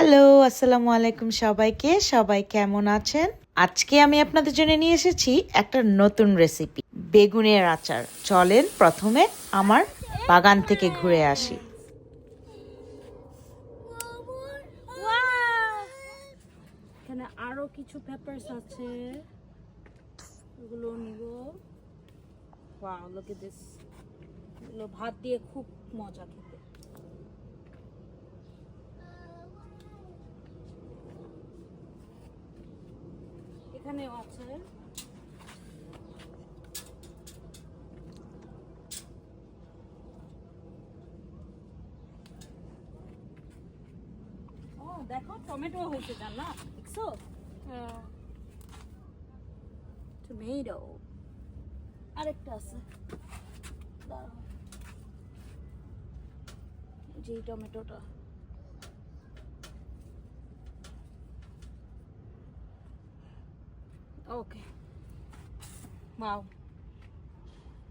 Hello, আসসালামু আলাইকুম সবাইকে। সবাই কেমন আছেন? আজকে আমি আপনাদের জন্য নিয়ে এসেছি একটা নতুন রেসিপি বেগুনের আচার। চলেন প্রথমে আমার বাগান থেকে ঘুরে আসি। আরও কিছু পেপারস আছে। ওগুলো নিব। ওয়াও লুক এট দিস এগুলো ভাত দিয়ে খুব মজা খেতে। এখানেও আছে। দেখো টমেটো হয়েছে জান দেখছ? টমেটো। আরেকটা আছে। যে টমেটোটা। ওকে বাও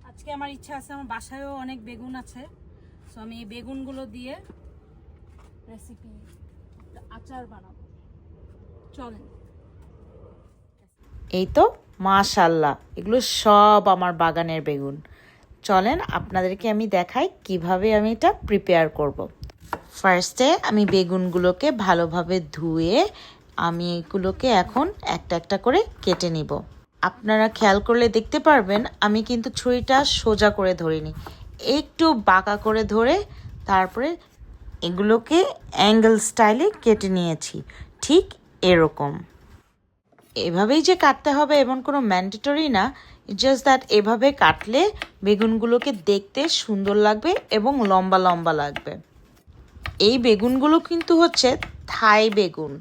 আজকে আমার ইচ্ছা আছে, আমার বাসায়ও অনেক বেগুন আছে। সো আমি এই বেগুনগুলো দিয়ে রেসিপি আচার বানাবো। চলেন। এই তো মাশাল্লাহ এগুলো সব আমার বাগানের বেগুন। চলেন, আপনাদেরকে আমি দেখাই কীভাবে আমি এটা প্রিপেয়ার করব। ফার্স্টে আমি বেগুনগুলোকে ভালোভাবে ধুয়ে আমি এগুলোকে এখন একটা একটা করে কেটে নিব। আপনারা খেয়াল করলে দেখতে পারবেন, আমি কিন্তু ছুরিটা সোজা করে ধরিনি। একটু বাঁকা করে ধরে তারপরে এগুলোকে অ্যাঙ্গেল স্টাইলে কেটে নিয়েছি। ঠিক এরকম। এভাবেই যে কাটতে হবে এমন কোনো ম্যান্ডেটরি না জাস্ট দ্যাট এভাবে কাটলে বেগুনগুলোকে দেখতে সুন্দর লাগবে এবং লম্বা লম্বা লাগবে। এই বেগুনগুলো কিন্তু হচ্ছে থাই বেগুন।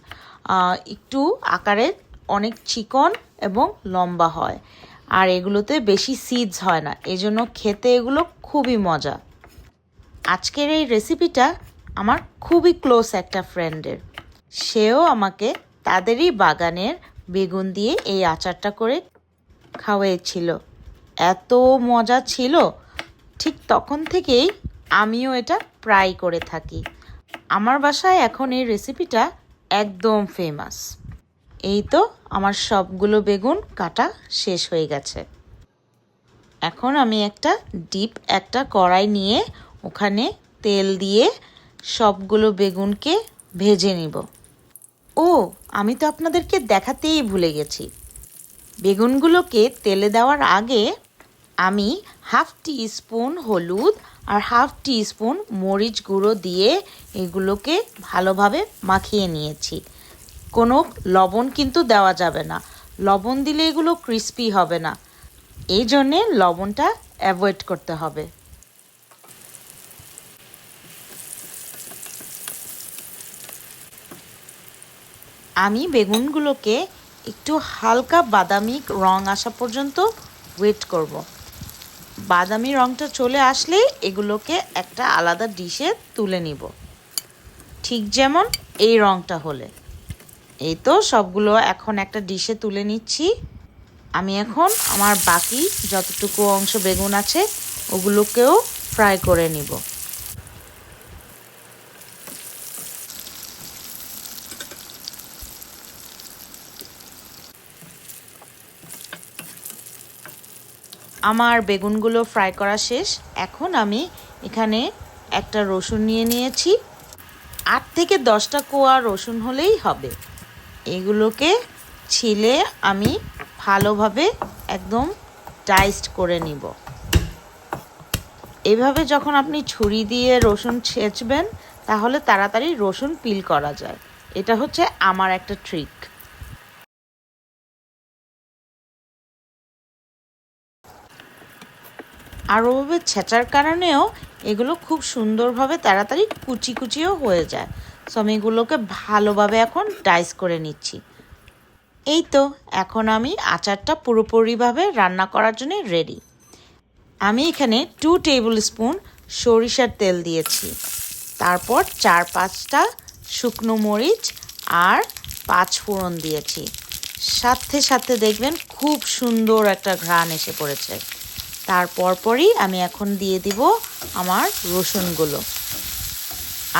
একটু আকারে অনেক চিকন এবং লম্বা হয়। আর এগুলোতে বেশি সিডস হয় না। এজন্য খেতে এগুলো খুবই মজা। আজকের এই রেসিপিটা আমার খুবই ক্লোজ একটা ফ্রেন্ডের সেও আমাকে তাদেরই বাগানের বেগুন দিয়ে এই আচারটা করে খাওয়াইছিল। এত মজা ছিল। ঠিক তখন থেকেই আমিও এটা প্রায় করে থাকি। আমার বাসায় এখন এই রেসিপিটা একদম ফেমাস এই তো আমার সবগুলো বেগুন কাটা শেষ হয়ে গেছে। এখন আমি একটা ডিপ একটা কড়াই নিয়ে ওখানে তেল দিয়ে সবগুলো বেগুনকে ভেজে নিব। ও, আমি তো আপনাদেরকে দেখাতেই ভুলে গেছি। বেগুনগুলোকে তেলে দেওয়ার আগে আমি হাফ টি স্পুন হলুদ আর হাফ টি স্পুন মরিচ গুঁড়ো দিয়ে এগুলোকে ভালোভাবে মাখিয়ে নিয়েছি। কোনো লবণ কিন্তু দেওয়া যাবে না। লবণ দিলে এগুলো ক্রিস্পি হবে না। এই জন্যে লবণটা অ্যাভয়েড করতে হবে। আমি বেগুনগুলোকে একটু হালকা বাদামি রং আসা পর্যন্ত ওয়েট করব। বাদামি রংটা চলে আসলেই এগুলোকে একটা আলাদা ডিশে তুলে নিব। ঠিক যেমন এই রংটা হলে। এই তো সবগুলো এখন একটা ডিশে তুলে নিচ্ছি। আমি এখন আমার বাকি যতটুকু অংশ বেগুন আছে, ওগুলোকেও ফ্রাই করে নিব। আমার বেগুনগুলো ফ্রাই করা শেষ। এখন আমি এখানে একটা রসুন নিয়ে নিয়েছি। আট থেকে দশটা কোয়া রসুন হলেই হবে। এগুলোকে ছিলে আমি ভালোভাবে একদম ডাইসড করে নিব। এভাবে যখন আপনি ছুরি দিয়ে রসুন ছেঁচবেন, তাহলে তাড়াতাড়ি রসুন পিল করা যায়। এটা হচ্ছে আমার একটা ট্রিক আর ওভাবে ছেঁচার কারণেও এগুলো খুব সুন্দরভাবে তাড়াতাড়ি কুচি কুচিও হয়ে যায়। সো আমি এগুলোকে ভালোভাবে এখন ডাইস করে নিচ্ছি। এই তো, এখন আমি আচারটা পুরোপুরিভাবে রান্না করার জন্য রেডি আমি এখানে টু টেবিল স্পুন সরিষার তেল দিয়েছি। তারপর চার পাঁচটা শুকনো মরিচ আর পাঁচ ফোড়ন দিয়েছি। সাথে সাথে দেখবেন খুব সুন্দর একটা ঘ্রাণ এসে পড়েছে। তারপর পরই আমি এখন দিয়ে দিব আমার রসুনগুলো।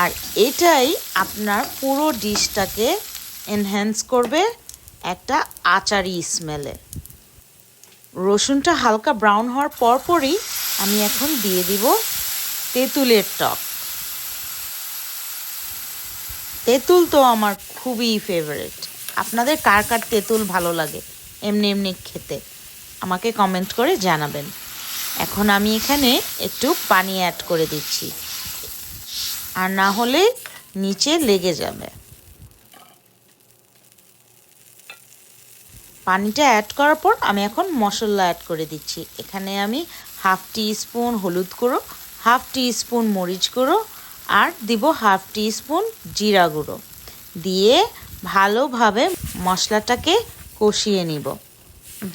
আর এটাই আপনার পুরো ডিশটাকে এনহ্যান্স করবে একটা আচারি স্মেলে রসুনটা হালকা ব্রাউন হওয়ার পরপরই আমি এখন দিয়ে দিব তেঁতুলের টক। তেঁতুল তো আমার খুবই ফেভারিট আপনাদের কার কার তেঁতুল ভালো লাগে? এমনি এমনি খেতে। আমাকে কমেন্ট করে জানাবেন। এখন আমি এখানে একটু পানি অ্যাড করে দিচ্ছি। আর না হলে নিচে লেগে যাবে। পানিটা অ্যাড করার পর আমি এখন মশলা অ্যাড করে দিচ্ছি। এখানে আমি হাফ টি স্পুন হলুদ গুঁড়ো হাফ টি স্পুন মরিচ গুঁড়ো আর দিব হাফ টি স্পুন জিরা গুঁড়ো। দিয়ে ভালোভাবে মশলাটাকে কষিয়ে নিব,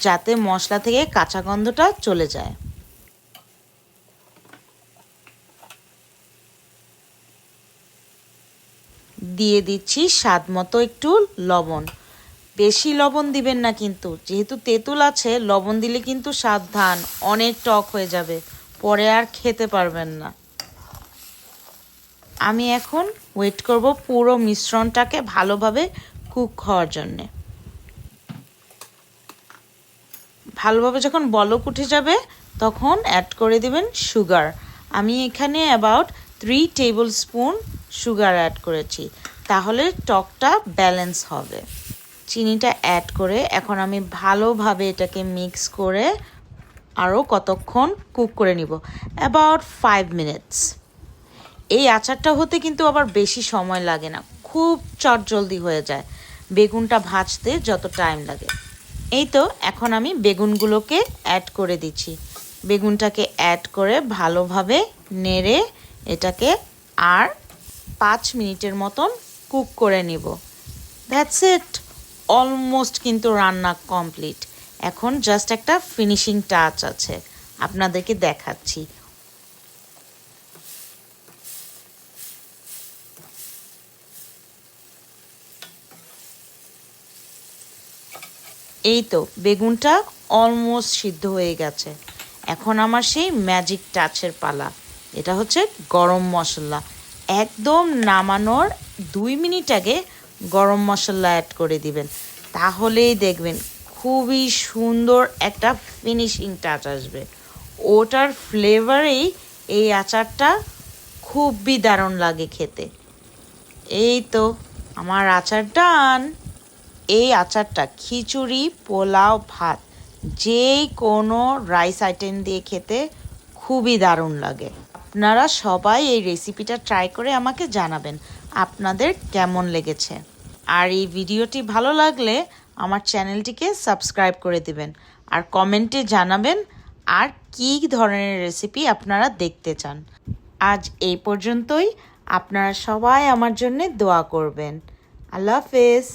যাতে মশলা থেকে কাঁচা গন্ধটা চলে যায়। দিয়ে দিচ্ছি স্বাদ মতো একটু লবণ। বেশি লবণ দিবেন না কিন্তু, যেহেতু তেঁতুল আছে, লবণ দিলে কিন্তু সাবধান, অনেক টক হয়ে যাবে, পরে আর খেতে পারবেন না। আমি এখন ওয়েট করব পুরো মিশ্রণটাকে ভালোভাবে কুক হওয়ার জন্যে। ভালোভাবে যখন বলক উঠে যাবে, তখন অ্যাড করে দিবেন সুগার আমি এখানে about three tablespoon sugar add করেছি। তাহলে টকটা ব্যালেন্স হবে। চিনিটা অ্যাড করে এখন আমি ভালোভাবে এটাকে মিক্স করে আরও কতক্ষণ কুক করে নিব। অ্যাবাউট ফাইভ মিনিটস এই আচারটা হতে কিন্তু আবার বেশি সময় লাগে না। খুব চটজলদি হয়ে যায়। বেগুনটা ভাজতে যত টাইম লাগে। এই তো এখন আমি বেগুনগুলোকে অ্যাড করে দিচ্ছি। বেগুনটাকে অ্যাড করে ভালোভাবে নেড়ে এটাকে আর পাঁচ মিনিটের মতন কুক করে নিব। দ্যাটস ইট অলমোস্ট কিন্তু রান্না কমপ্লিট এখন জাস্ট একটা ফিনিশিং টাচ আছে। আপনাদেরকে দেখাচ্ছি। এই তো, বেগুনটা অলমোস্ট সিদ্ধ হয়ে গেছে। এখন আমার সেই ম্যাজিক টাচের পালা। এটা হচ্ছে গরম মশলা। একদম নামানোর দুই মিনিট আগে গরম মশলা অ্যাড করে দিবেন। তাহলেই দেখবেন খুবই সুন্দর একটা ফিনিশিং টাচ আসবে। ওটার ফ্লেভারেই এই আচারটা খুবই দারুণ লাগে খেতে। এই তো আমার আচার ডান এই আচারটা খিচুড়ি, পোলাও, ভাত যে কোনো রাইস আইটেম দিয়ে খেতে খুবই দারুণ লাগে। আপনারা সবাই এই রেসিপিটা ট্রাই করে আমাকে জানাবেন, আপনাদের কেমন লেগেছে। আর এই ভিডিওটি ভালো লাগলে আমার চ্যানেলটিকে সাবস্ক্রাইব করে দিবেন, আর কমেন্টে জানাবেন আর কী ধরনের রেসিপি আপনারা দেখতে চান। আজ এই পর্যন্তই, আপনারা সবাই আমার জন্য দোয়া করবেন। আল্লাহ হাফেজ।